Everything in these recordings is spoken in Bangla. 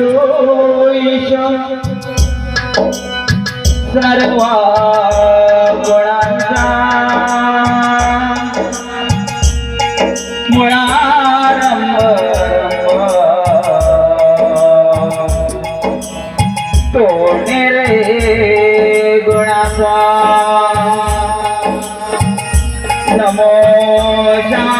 दोषम सर्वा गुणांचा मुळारंभ तोडे रे गुणाचा नमो जा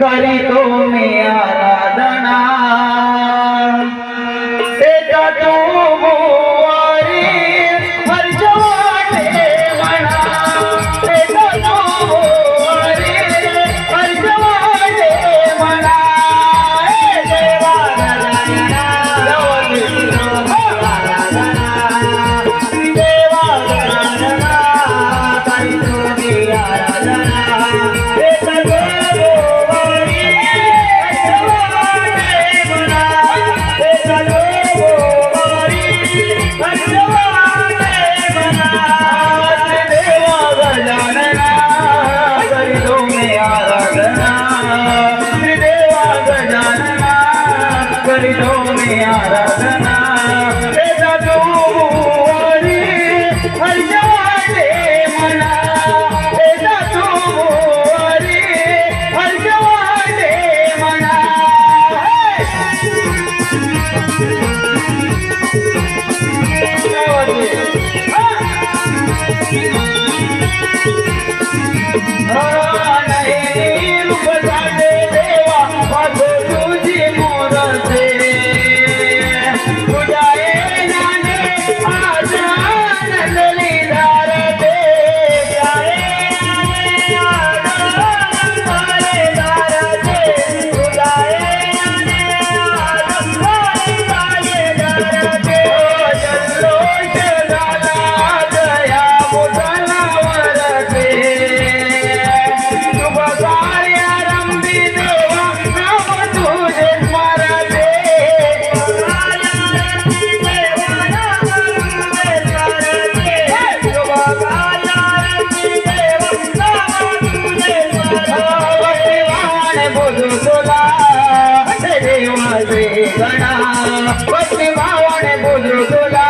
করি তুমি আরাধনা करी दो में आराधना सणा पती बोलू तुला